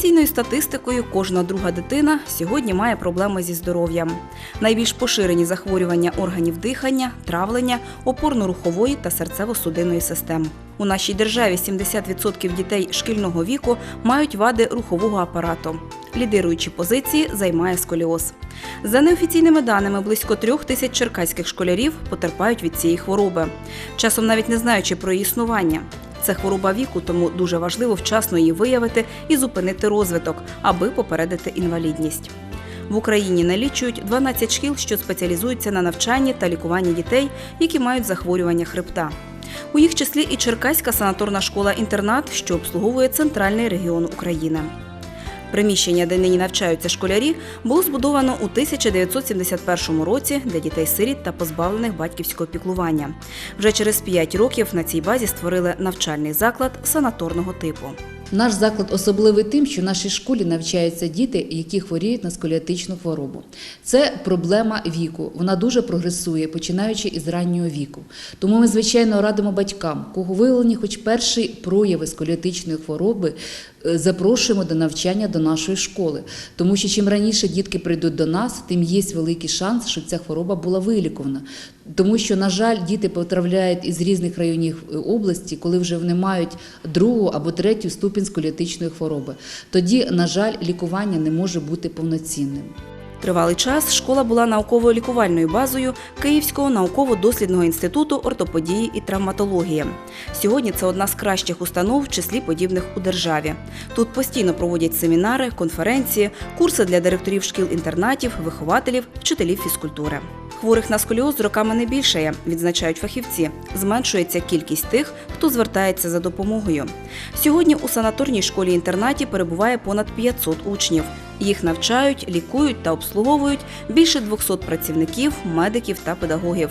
Офіційною статистикою, кожна друга дитина сьогодні має проблеми зі здоров'ям. Найбільш поширені захворювання органів дихання, травлення, опорно-рухової та серцево-судинної систем. У нашій державі 70% дітей шкільного віку мають вади рухового апарату. Лідируючі позиції займає сколіоз. За неофіційними даними, близько трьох тисяч черкаських школярів потерпають від цієї хвороби, часом навіть не знаючи про її існування. Це хвороба віку, тому дуже важливо вчасно її виявити і зупинити розвиток, аби попередити інвалідність. В Україні налічують 12 шкіл, що спеціалізуються на навчанні та лікуванні дітей, які мають захворювання хребта. У їх числі і Черкаська санаторна школа-інтернат, що обслуговує центральний регіон України. Приміщення, де нині навчаються школярі, було збудовано у 1971 році для дітей-сиріт та позбавлених батьківського піклування. Вже через 5 років на цій базі створили навчальний заклад санаторного типу. Наш заклад особливий тим, що в нашій школі навчаються діти, які хворіють на сколіотичну хворобу. Це проблема віку. Вона дуже прогресує, починаючи із раннього віку. Тому ми, звичайно, радимо батькам, кого виявлені хоч перші прояви сколіотичної хвороби, запрошуємо до навчання до нашої школи. Тому що чим раніше дітки прийдуть до нас, тим є великий шанс, щоб ця хвороба була вилікована. Тому що, на жаль, діти потрапляють із різних районів е, області, коли вже вони мають другу або третю ступінь сколіотичної хвороби. Тоді, на жаль, лікування не може бути повноцінним. Тривалий час школа була науково-лікувальною базою Київського науково-дослідного інституту ортопедії і травматології. Сьогодні це одна з кращих установ в числі подібних у державі. Тут постійно проводять семінари, конференції, курси для директорів шкіл-інтернатів, вихователів, вчителів фізкультури. Хворих на сколіоз роками не більшає, відзначають фахівці. Зменшується кількість тих, хто звертається за допомогою. Сьогодні у санаторній школі-інтернаті перебуває понад 500 учнів. Їх навчають, лікують та обслуговують більше 200 працівників, медиків та педагогів.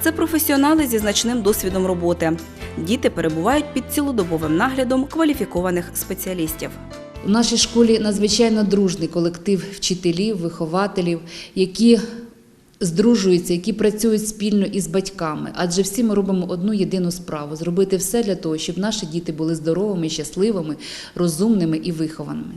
Це професіонали зі значним досвідом роботи. Діти перебувають під цілодобовим наглядом кваліфікованих спеціалістів. У нашій школі надзвичайно дружний колектив вчителів, вихователів, які здружуються, які працюють спільно із батьками. Адже всі ми робимо одну єдину справу зробити все для того, щоб наші діти були здоровими, щасливими, розумними і вихованими.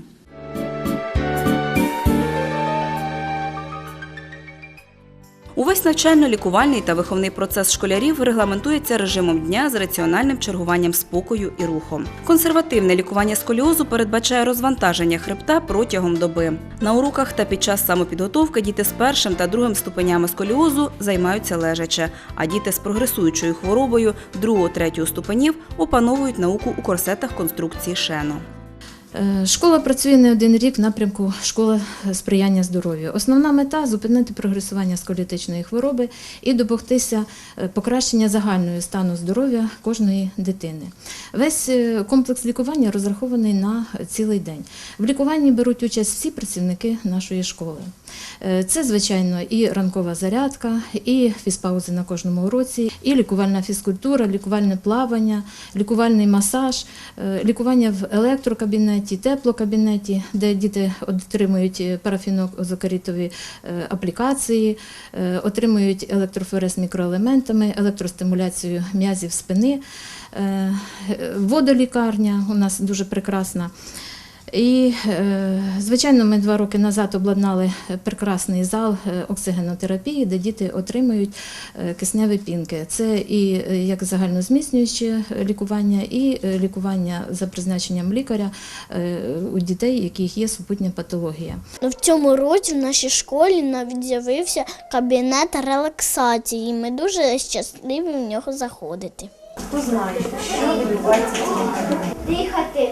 Увесь навчально-лікувальний та виховний процес школярів регламентується режимом дня з раціональним чергуванням спокою і руху. Консервативне лікування сколіозу передбачає розвантаження хребта протягом доби. На уроках та під час самопідготовки діти з першим та другим ступенями сколіозу займаються лежаче, а діти з прогресуючою хворобою другого-третього ступенів опановують науку у корсетах конструкції шену. Е, Школа працює не один рік в напрямку школа сприяння здоров'ю. Основна мета зупинити прогресування сколіотичної хвороби і домогтися е, покращення загального стану здоров'я кожної дитини. Весь е, комплекс лікування розрахований на цілий день. В лікуванні беруть участь всі працівники нашої школи. Це, звичайно, і ранкова зарядка, і фізпаузи на кожному уроці, і лікувальна фізкультура, лікувальне плавання, лікувальний масаж, лікування в електрокабінеті, теплокабінеті, де діти отримують парафінозокарітові е, аплікації, е, отримують електрофорез мікроелементами, електростимуляцію м'язів спини, Е, водолікарня у нас дуже прекрасна. І, е, звичайно, ми два роки назад обладнали прекрасний зал е, оксигенотерапії, де діти отримують е, кисневі пінки. Це і е, як загальнозміцнююче лікування, і е, лікування за призначенням лікаря е, у дітей, у яких є супутня патологія. Ну, В цьому році в нашій школі навіть з'явився кабінет релаксації. Ми дуже щасливі в нього заходити. Хто знає, що відбувається? Дихати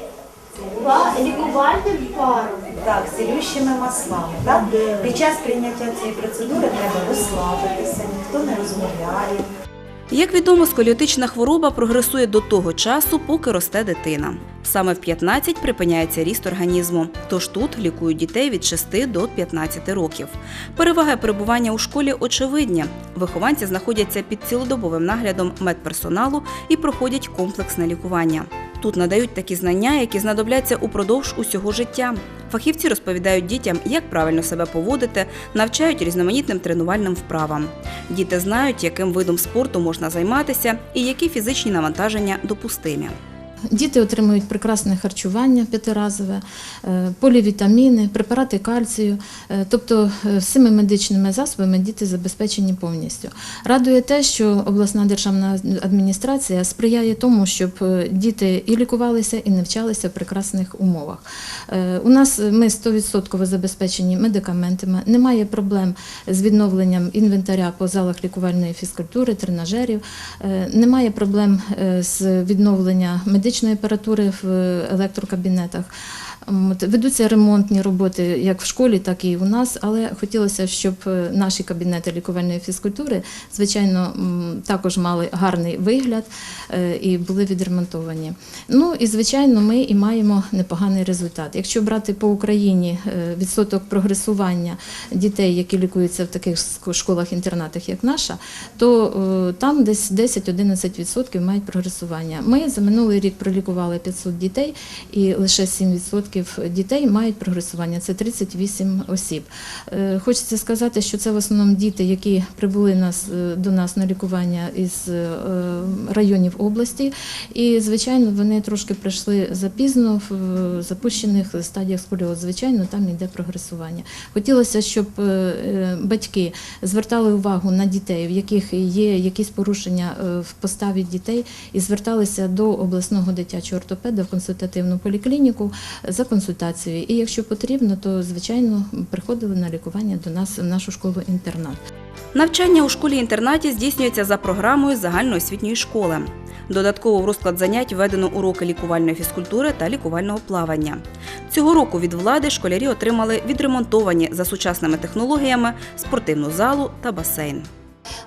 лікувальним паром. Так, цілющими маслами. Так? Під час прийняття цієї процедури треба розслабитися, ніхто не розмовляє. Як відомо, сколіотична хвороба прогресує до того часу, поки росте дитина. Саме в 15 припиняється ріст організму. Тож тут лікують дітей від 6 до 15 років. Переваги перебування у школі очевидні. Вихованці знаходяться під цілодобовим наглядом медперсоналу і проходять комплексне лікування. Тут надають такі знання, які знадобляться упродовж усього життя. Фахівці розповідають дітям, як правильно себе поводити, навчають різноманітним тренувальним вправам. Діти знають, яким видом спорту можна займатися і які фізичні навантаження допустимі. Діти отримують прекрасне харчування п'ятиразове, е, полівітаміни, препарати кальцію, е, тобто е, всіми медичними засобами діти забезпечені повністю. Радує те, що обласна державна адміністрація сприяє тому, щоб діти і лікувалися, і навчалися в прекрасних умовах. У нас ми 100% забезпечені медикаментами, немає проблем з відновленням інвентаря по залах лікувальної фізкультури, тренажерів, немає проблем з відновлення медичної апаратури в електрокабінетах. Ведуться ремонтні роботи як в школі, так і у нас, але хотілося, щоб е, наші кабінети лікувальної фізкультури, звичайно, також мали гарний вигляд е, і були відремонтовані. Ну і звичайно, ми і маємо непоганий результат. Якщо брати по Україні е, відсоток прогресування дітей, які лікуються в таких школах-інтернатах, як наша, то там десь 10-11% мають прогресування. Ми за минулий рік пролікували 500 дітей, і лише 7% дітей мають прогресування. Це 38 осіб. Е, Хочеться сказати, що це в основному діти, які прибули е, до нас на лікування із е, районів області. І, звичайно, вони трошки прийшли запізно в запущених стадіях сколіозу. Звичайно, там йде прогресування. Хотілося, щоб батьки звертали увагу на дітей, в яких є якісь порушення в поставі дітей, і зверталися до обласного дитячого ортопеда в консультативну поліклініку за консультацією. І якщо потрібно, то звичайно приходили на лікування до нас в нашу школу-інтернат. Навчання у школі-інтернаті здійснюється за програмою загальноосвітньої школи. Додатково в розклад занять введено уроки лікувальної фізкультури та лікувального плавання. Цього року від влади школярі отримали відремонтовані за сучасними технологіями спортивну залу та басейн.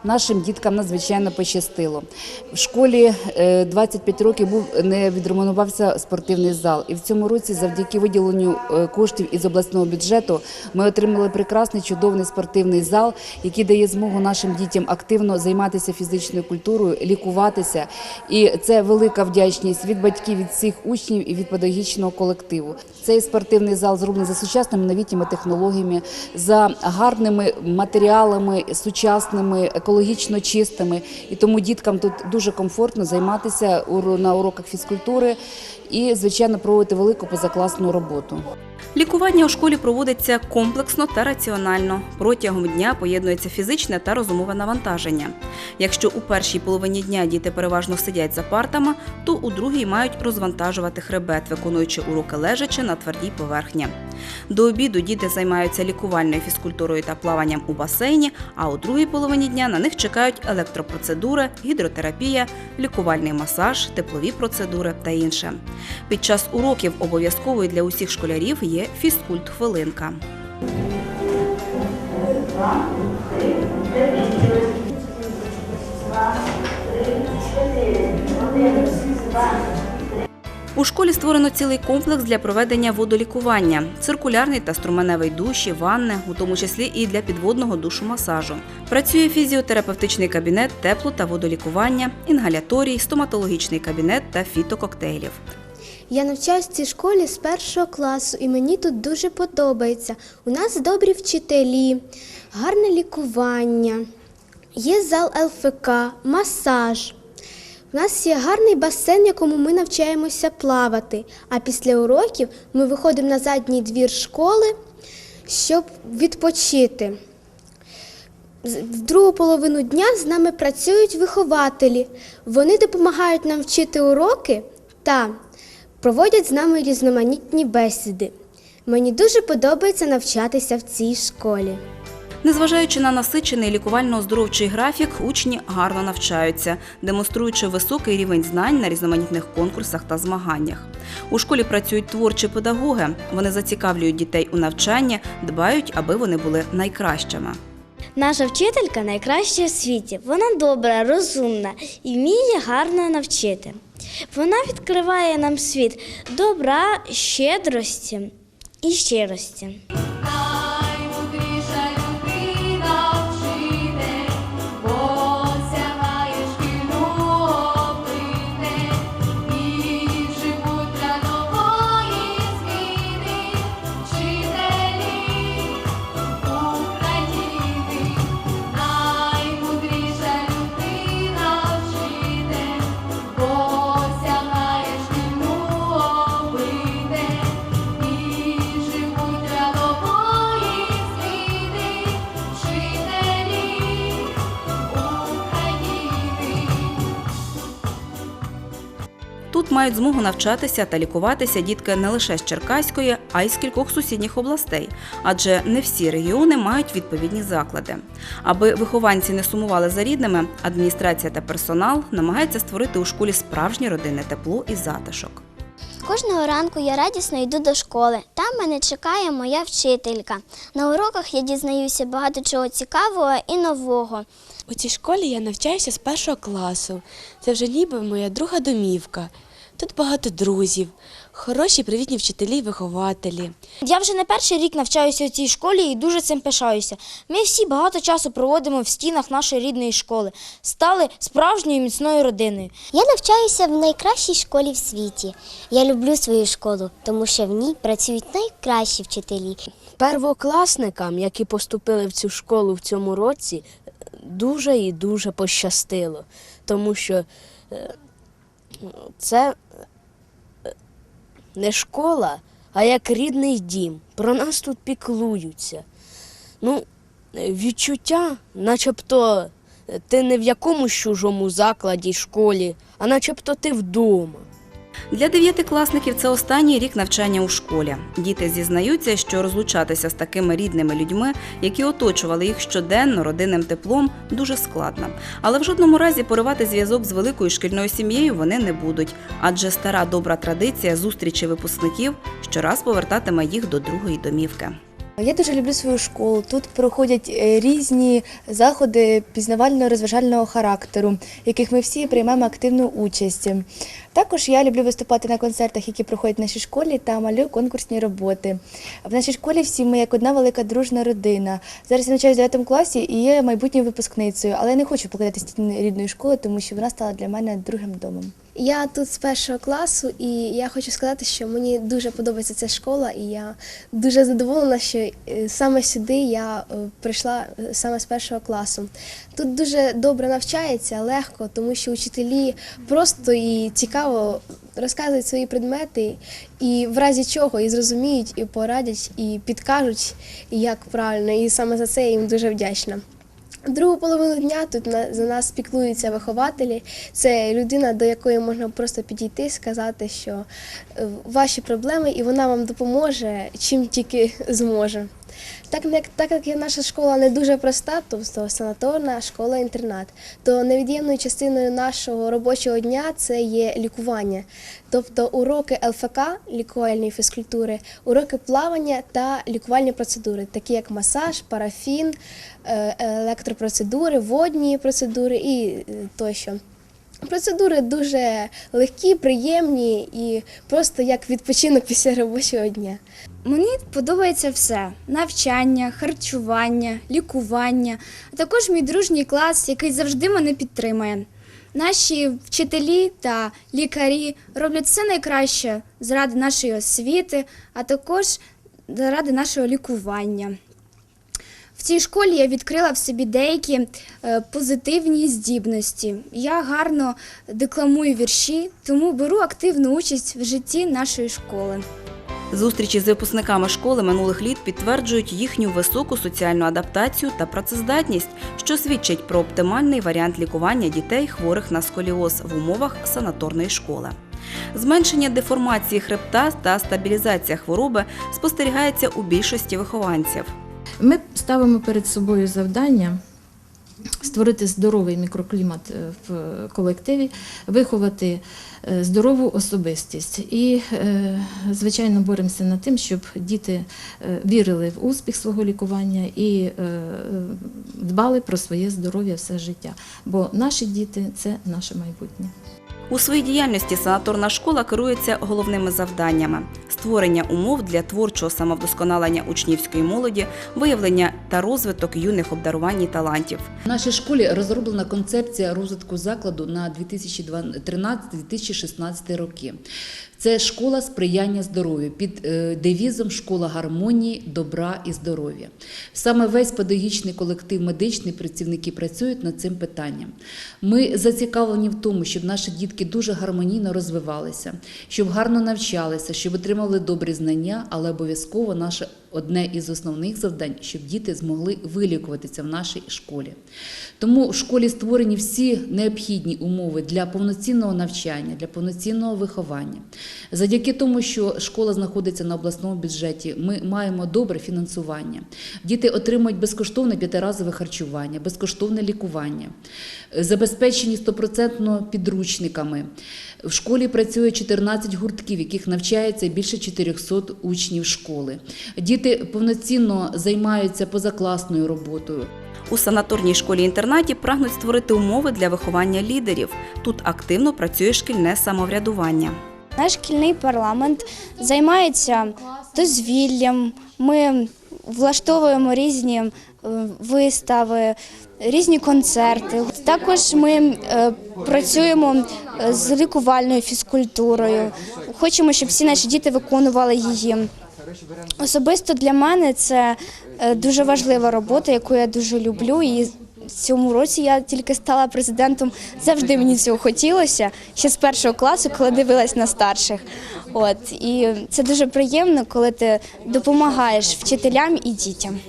Нашим діткам надзвичайно пощастило. В школі е, 25 років був не відремонтувався спортивний зал, і в цьому році, завдяки виділенню е, коштів із обласного бюджету, ми отримали прекрасний чудовий спортивний зал, який дає змогу нашим дітям активно займатися фізичною культурою, лікуватися. І це велика вдячність від батьків, від всіх учнів і від педагогічного колективу. Цей спортивний зал зроблений за сучасними новітніми технологіями, за гарними матеріалами, сучасними, екологічно чистими. І тому діткам тут дуже комфортно займатися на уроках фізкультури і, звичайно, проводити велику позакласну роботу. Лікування у школі проводиться комплексно та раціонально. Протягом дня поєднується фізичне та розумове навантаження. Якщо у першій половині дня діти переважно сидять за партами, то у другій мають розвантажувати хребет, виконуючи уроки лежачи на твердій поверхні. До обіду діти займаються лікувальною фізкультурою та плаванням у басейні, а у другій половині дня на них чекають електропроцедури, гідротерапія, лікувальний масаж, теплові процедури та інше. Під час уроків обов'язковою для усіх школярів є фізкульт-хвилинка. У школі створено цілий комплекс для проведення водолікування: циркулярний та струменевий душі, ванни, у тому числі і для підводного душу масажу. Працює фізіотерапевтичний кабінет тепло та водолікування, інгаляторій, стоматологічний кабінет та фітококтейлів. Я навчаюсь в цій школі з першого класу, і мені тут дуже подобається. У нас добрі вчителі, гарне лікування, є зал ЛФК, масаж. У нас є гарний басейн, в якому ми навчаємося плавати. А після уроків ми виходимо на задній двір школи, щоб відпочити. В другу половину дня з нами працюють вихователі. Вони допомагають нам вчити уроки та проводять з нами різноманітні бесіди. Мені дуже подобається навчатися в цій школі. Незважаючи на насичений лікувально-оздоровчий графік, учні гарно навчаються, демонструючи високий рівень знань на різноманітних конкурсах та змаганнях. У школі працюють творчі педагоги. Вони зацікавлюють дітей у навчанні, дбають, аби вони були найкращими. Наша вчителька найкраща у світі. Вона добра, розумна і вміє гарно навчити. Вона відкриває нам світ добра, щедрості і щирості. Мають змогу навчатися та лікуватися дітки не лише з Черкаської, а й з кількох сусідніх областей, адже не всі регіони мають відповідні заклади. Аби вихованці не сумували за рідними, адміністрація та персонал намагаються створити у школі справжнє родинне тепло і затишок. Кожного ранку я радісно йду до школи. Там мене чекає моя вчителька. На уроках я дізнаюся багато чого цікавого і нового. У цій школі я навчаюся з першого класу. Це вже ніби моя друга домівка. Тут багато друзів, хороші привітні вчителі й вихователі. Я вже не перший рік навчаюся у цій школі і дуже цим пишаюся. Ми всі багато часу проводимо в стінах нашої рідної школи, стали справжньою міцною родиною. Я навчаюся в найкращій школі в світі. Я люблю свою школу, тому що в ній працюють найкращі вчителі. Первокласникам, які поступили в цю школу в цьому році, дуже і дуже пощастило, тому що е, це е, не школа, а як рідний дім. Про нас тут піклуються. Ну, відчуття, начебто ти не в якомусь чужому закладі, школі, а начебто ти вдома. Для дев'ятикласників це останній рік навчання у школі. Діти зізнаються, що розлучатися з такими рідними людьми, які оточували їх щоденно родинним теплом, дуже складно. Але в жодному разі поривати зв'язок з великою шкільною сім'єю вони не будуть, адже стара добра традиція зустрічі випускників щораз повертатиме їх до другої домівки. Я дуже люблю свою школу. Тут проходять е, різні заходи пізнавально-розважального характеру, в яких ми всі приймаємо активну участь. Також я люблю виступати на концертах, які проходять в нашій школі, та малюю конкурсні роботи. В нашій школі всі ми як одна велика дружна родина. Зараз я навчаюся в 9 класі і є майбутньою випускницею, але я не хочу покидати стіни рідної школи, тому що вона стала для мене другим домом. Я тут з першого класу, і я хочу сказати, що мені дуже подобається ця школа, і я дуже задоволена, що е, саме сюди я е, прийшла е, саме з першого класу. Тут дуже добре навчається, легко, тому що учителі просто і цікаво розказують свої предмети, і в разі чого і зрозуміють, і порадять, і підкажуть, як правильно. І саме за це я їм дуже вдячна. Другу половину дня тут за нас піклуються вихователі. Це людина, до якої можна просто підійти, сказати, що е, ваші проблеми, і вона вам допоможе, чим тільки зможе. Так як, так як наша школа не дуже проста, тобто санаторна школа-інтернат, то невід'ємною частиною нашого робочого дня це є лікування. Тобто уроки ЛФК, лікувальної фізкультури, уроки плавання та лікувальні процедури, такі як масаж, парафін, е, електропроцедури, водні процедури і е, тощо. Процедури дуже легкі, приємні і просто як відпочинок після робочого дня. Мені подобається все: навчання, харчування, лікування, а також мій дружній клас, який завжди мене підтримує. Наші вчителі та лікарі роблять все найкраще заради нашої освіти, а також заради нашого лікування. В цій школі я відкрила в собі деякі е, позитивні здібності. Я гарно декламую вірші, тому беру активну участь в житті нашої школи. Зустрічі з випускниками школи минулих літ підтверджують їхню високу соціальну адаптацію та працездатність, що свідчить про оптимальний варіант лікування дітей, хворих на сколіоз в умовах санаторної школи. Зменшення деформації хребта та стабілізація хвороби спостерігається у більшості вихованців. Ми ставимо перед собою завдання створити здоровий мікроклімат е, в колективі, виховати е, здорову особистість. І, е, звичайно, боремося над тим, щоб діти вірили в успіх свого лікування і дбали про своє здоров'я все життя. Бо наші діти це наше майбутнє. У своїй діяльності санаторна школа керується головними завданнями: створення умов для творчого самовдосконалення учнівської молоді, виявлення та розвиток юних обдарувань і талантів. В нашій школі розроблена концепція розвитку закладу на 2013-2016 роки. Це школа сприяння здоров'ю під е, девізом Школа гармонії, добра і здоров'я. Саме весь педагогічний колектив медичний працівники працюють над цим питанням. Ми зацікавлені в тому, щоб наші дітки дуже гармонійно розвивалися, щоб гарно навчалися, щоб отримали добрі знання, але обов'язково наше одне із основних завдань, щоб діти змогли вилікуватися в нашій школі. Тому в школі створені всі необхідні умови для повноцінного навчання, для повноцінного виховання. Завдяки тому, що школа знаходиться на обласному бюджеті, ми маємо добре фінансування. Діти отримують безкоштовне п'ятиразове харчування, безкоштовне лікування, забезпечені стопроцентно підручниками. В школі працює 14 гуртків, яких навчається більше 400 учнів школи. Діти повноцінно займаються позакласною роботою. У санаторній школі-інтернаті прагнуть створити умови для виховання лідерів. Тут активно працює шкільне самоврядування. Наш шкільний парламент займається дозвіллям. Ми влаштовуємо різні е, вистави, різні концерти. Також ми е, працюємо е, з лікувальною фізкультурою. Хочемо, щоб всі наші діти виконували її. Особисто для мене це е, дуже важлива робота, яку я дуже люблю. І в цьому році я тільки стала президентом. Завжди мені цього хотілося ще з першого класу, коли дивилась на старших. От і це дуже приємно, коли ти допомагаєш вчителям і дітям.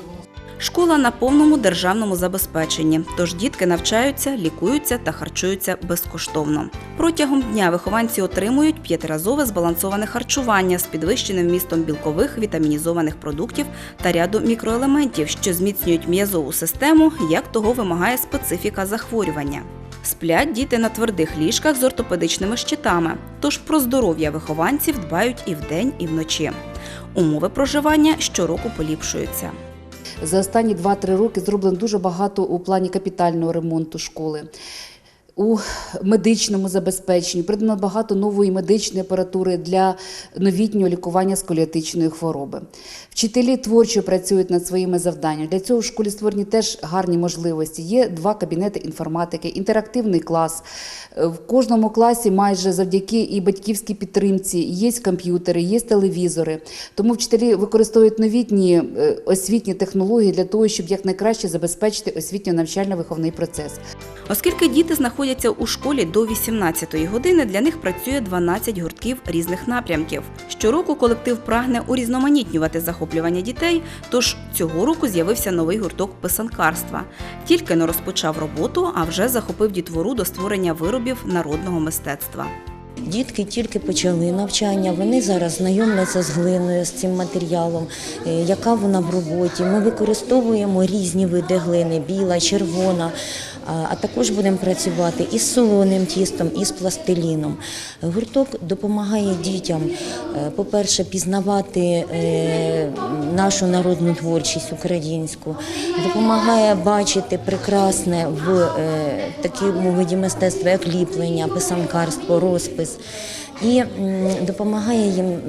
Школа на повному державному забезпеченні, тож дітки навчаються, лікуються та харчуються безкоштовно. Протягом дня вихованці отримують п'ятиразове збалансоване харчування з підвищеним вмістом білкових вітамінізованих продуктів та ряду мікроелементів, що зміцнюють м'язову систему, як того вимагає специфіка захворювання. Сплять діти на твердих ліжках з ортопедичними щитами, тож про здоров'я вихованців дбають і вдень, і вночі. Умови проживання щороку поліпшуються. За останні 2-3 роки зроблено дуже багато у плані капітального ремонту школи. У медичному забезпеченні придбано багато нової медичної апаратури для новітнього лікування сколіотичної хвороби. Вчителі творчо працюють над своїми завданнями. Для цього в школі створені теж гарні можливості. Є два кабінети інформатики, інтерактивний клас. Е, В кожному класі майже завдяки і батьківській підтримці є комп'ютери, є телевізори. Тому вчителі використовують новітні е, освітні технології для того, щоб якнайкраще забезпечити освітньо-навчально-виховний процес. Оскільки діти знаходяться у школі до 18-ї години, для них працює 12 гуртків різних напрямків. Щороку колектив прагне урізноманітнювати захоплювання дітей, тож цього року з'явився новий гурток писанкарства. Тільки не розпочав роботу, а вже захопив дітвору до створення виробів народного мистецтва. Дітки тільки почали навчання, вони зараз знайомляться з глиною, з цим матеріалом, е, яка вона в роботі. Ми використовуємо різні види глини біла, червона. А- також будемо працювати із солоним тістом, і з пластиліном. Гурток допомагає дітям, е, по-перше, пізнавати е, нашу народну творчість українську, допомагає бачити прекрасне в е, такому виді мистецтва, як ліплення, писанкарство, розпис. І допомагає їм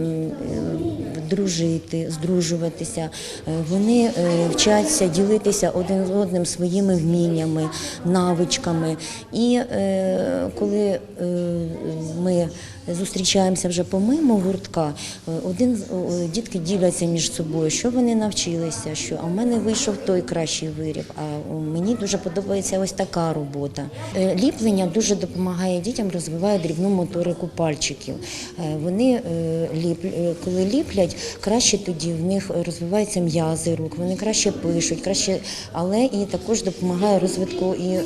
дружити, здружуватися. Е, Вони е, вчаться ділитися один з одним своїми вміннями, навичками. І е, коли ми зустрічаємося вже помимо гуртка, один дітки діляться між собою, що вони навчилися, що а в мене вийшов той кращий виріб, а мені дуже подобається ось така робота. Ліплення дуже допомагає дітям, розвиває дрібну моторику пальчиків. Е, Вони е, е, коли ліплять, краще тоді в них розвиваються м'язи рук, вони краще пишуть, краще, але і також допомагає розвитку і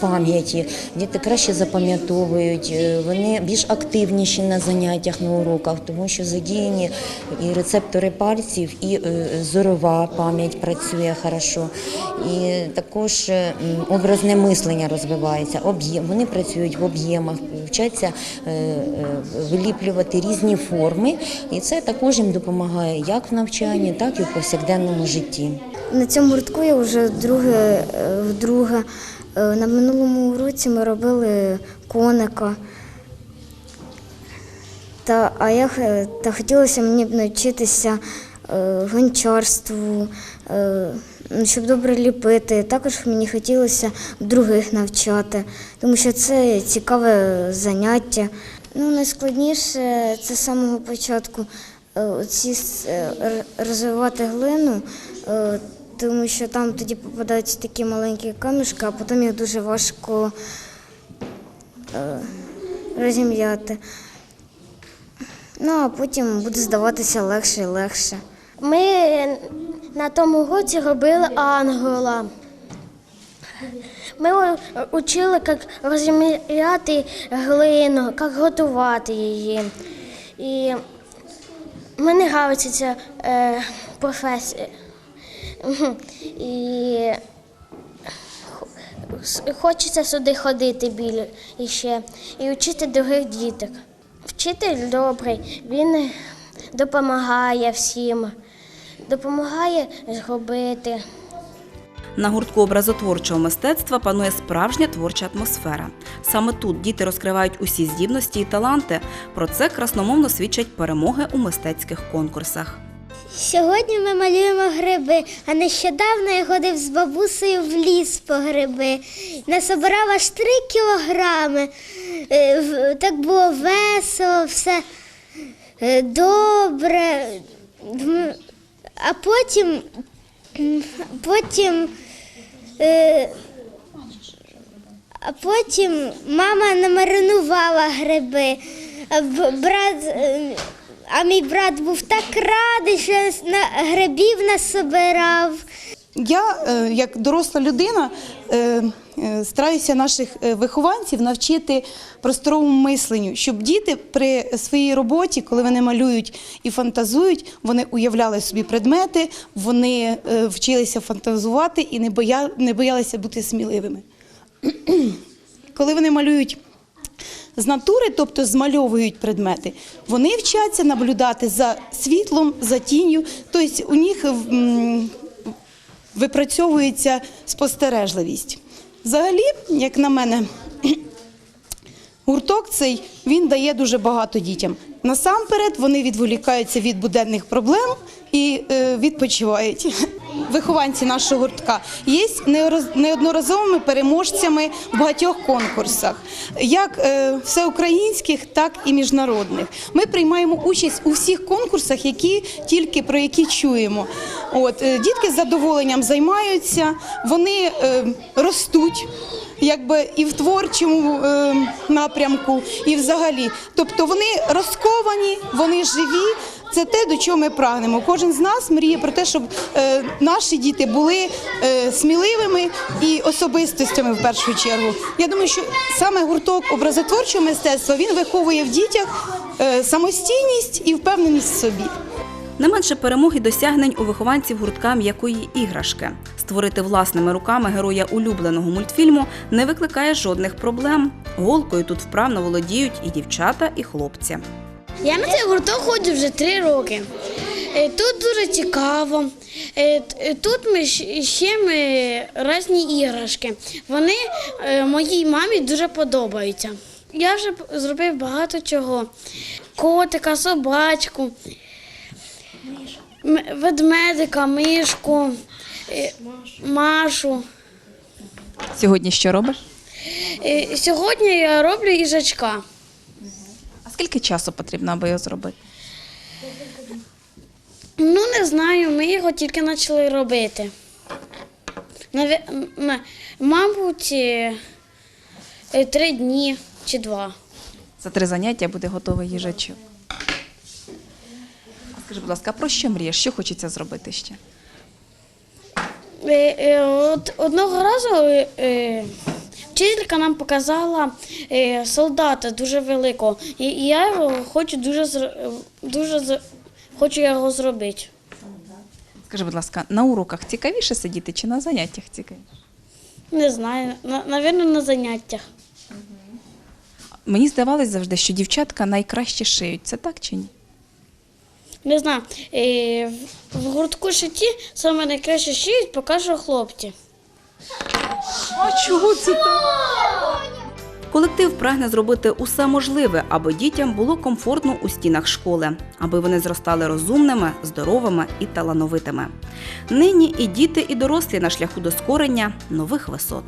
пам'яті. Діти краще запам'ятовують, вони більш активніші на заняттях на уроках, тому що задіяні і рецептори пальців, і зорова пам'ять працює хорошо. І також образне мислення розвивається. Вони працюють в об'ємах, вчаться виліплювати різні форми, і це також їм допомагає як в навчанні, так і в повсякденному житті. На цьому гуртку я вже друге, е, вдруге. Е, На минулому уроці ми робили коника. Та, а я та хотілося мені б навчитися е, гончарству, е, ну, щоб добре ліпити. Також мені хотілося других навчати, тому що це цікаве заняття. Ну, найскладніше це з самого початку е, ці, е, розвивати глину, е, тому що там тоді попадаються такі маленькі камішки, а потім їх дуже важко розім'яти. Ну, а потім буде здаватися легше і легше. Ми на тому році робили ангела. Ми вчили, як розміряти глину, як готувати її. І мені подобається ця е, професія. І хочеться сюди ходити біля іще і вчити других діток. Вчитель добрий, він допомагає всім, допомагає зробити. На гуртку образотворчого мистецтва панує справжня творча атмосфера. Саме тут діти розкривають усі здібності і таланти. Про це красномовно свідчать перемоги у мистецьких конкурсах. Сьогодні ми малюємо гриби, а нещодавно я ходив з бабусею в ліс по гриби. Насобирав аж три кілограми. Е, Так було весело, все е, добре. А потім, потім, а потім мама намаринувала гриби. Брат, е, а мій брат був так радий, що грибів насобирав. Я, е, як доросла людина, е, е, стараюся наших вихованців навчити просторовому мисленню, щоб діти при своїй роботі, коли вони малюють і фантазують, вони уявляли собі предмети, вони вчилися фантазувати і не боя- не боялися бути сміливими. Коли вони малюють з натури, тобто змальовують предмети, вони вчаться наблюдати за світлом, за тінню. Тобто у них випрацьовується спостережливість. Взагалі, як на мене, гурток цей він дає дуже багато дітям. Насамперед вони відволікаються від буденних проблем і е, відпочивають. Вихованці нашого гуртка є неодноразовими переможцями в багатьох конкурсах, як е, всеукраїнських, так і міжнародних. Ми приймаємо участь у всіх конкурсах, які тільки про які чуємо. От е, дітки з задоволенням займаються, вони ростуть якби і в творчому е, напрямку, і взагалі. Тобто вони розковані, вони живі. Це те, до чого ми прагнемо. Кожен з нас мріє про те, щоб е, наші діти були е, сміливими і особистостями в першу чергу. Я думаю, що саме гурток образотворчого мистецтва він виховує в дітях е, самостійність і впевненість в собі. Не менше перемог і досягнень у вихованців гуртка м'якої іграшки. Створити власними руками героя улюбленого мультфільму не викликає жодних проблем. Голкою тут вправно володіють і дівчата, і хлопці. Я на цей гурток ходжу вже три роки. Е, Тут дуже цікаво. Е, е, Тут ми ще ми різні іграшки. Вони моїй мамі дуже подобаються. Я вже зробив багато чого: котика, собачку, ведмедика, мишку, е, Машу. Сьогодні що робиш? Е, Сьогодні я роблю їжачка. А скільки часу потрібно, аби його зробити? Ну, не знаю, ми його тільки почали робити. Мабуть, е, три дні чи два. За три заняття буде готовий їжачок. Скажи, будь ласка, про що мрієш? Що хочеться зробити ще? Е, е, От одного разу е, вчителька нам показала солдата дуже великого. І і я його хочу дуже, дуже хочу його зробити. Скажи, будь ласка, на уроках цікавіше сидіти чи на заняттях цікавіше? Не знаю, навірно, на заняттях. Мені здавалось завжди, що дівчатка найкраще шиють. Це так чи ні? Не знаю. Е, в- в гуртку шиті саме найкраще шиють, покажу хлопці. А чого це так? Колектив прагне зробити усе можливе, аби дітям було комфортно у стінах школи, аби вони зростали розумними, здоровими і талановитими. Нині і діти, і дорослі на шляху до скорення нових висот.